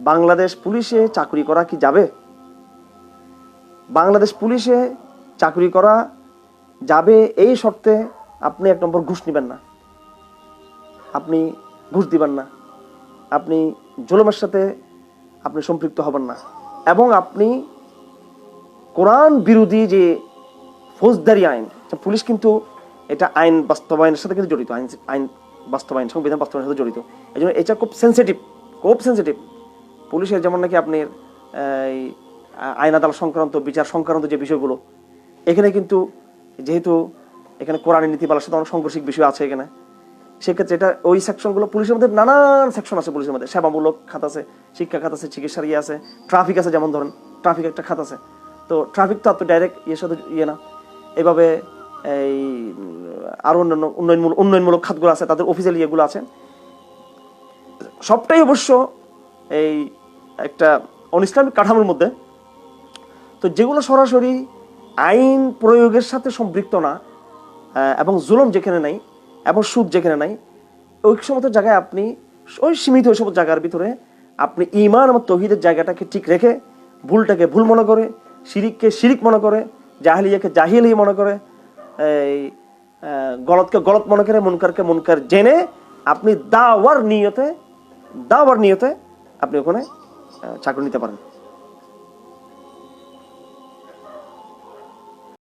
বাংলাদেশ পুলিশে চাকরি করা কি যাবে? বাংলাদেশ পুলিশে চাকরি করা যাবে এই শর্তে আপনি এক নম্বর ঘুষ নেবেন না। আপনি ঘুষ দিবেন না। আপনি জুলুমের সাথে আপনি সম্পৃক্ত হবেন না। এবং আপনি কোরআন বিরোধী যে ফৌজদারি আইন পুলিশ কিন্তু এটা আইন বাস্তবায়নের সাথে কিন্তু জড়িত। আইন আইন বাস্তবায়ন, সংবিধান বাস্তবায়নের সাথে জড়িত। এই জন্য এটা খুব সেন্সিটিভ খুব সেন্সিটিভ পুলিশের যেমন নাকি আপনার এই আইন আদালত সংক্রান্ত বিচার সংক্রান্ত যে বিষয়গুলো এখানে কিন্তু যেহেতু এখানে কোরআনের নীতিমালার সাথে অনেক সংঘর্ষিক বিষয় আছে এখানে সেক্ষেত্রে এটা ওই সেকশনগুলো পুলিশের মধ্যে নানান সেকশন আছে পুলিশের মধ্যে। সেবামূলক খাত আছে শিক্ষা খাত আছে চিকিৎসার ইয়ে আছে ট্রাফিক আছে যেমন ধরেন ট্রাফিক একটা খাত আছে। তো ট্রাফিক তো এত ডাইরেক্ট ইয়ের সাথে ইয়ে না। এভাবে এই উম, আরও অন্যান্য উন্নয়নমূলক উন্নয়নমূলক খাতগুলো আছে তাদের অফিসিয়াল ইয়েগুলো আছে। সবটাই অবশ্য এই একটা অনিসলামিক কাঠামোর মধ্যে, তো যেগুলো সরাসরি আইন প্রয়োগের সাথে সম্পৃক্ত না এবং জুলম যেখানে নাই, এবং সুদ যেখানে নাই, ওই সমস্ত জায়গায় আপনি, ওই সীমিত ওই সব জায়গার ভিতরে আপনি ইমান এবং তহিদের জায়গাটাকে ঠিক রেখে ভুলটাকে ভুল মনে করে, শিরিককে শিরিক মনে করে, জাহিলিয়াকে জাহিলি মনে করে, এই গলতকে গলত মনে করে, মুনকারকে মুনকার জেনে আপনি দাওয়ার নিয়তে দাওয়ার নিয়তে আপনি ওখানে চাকরি নিতে পারেন।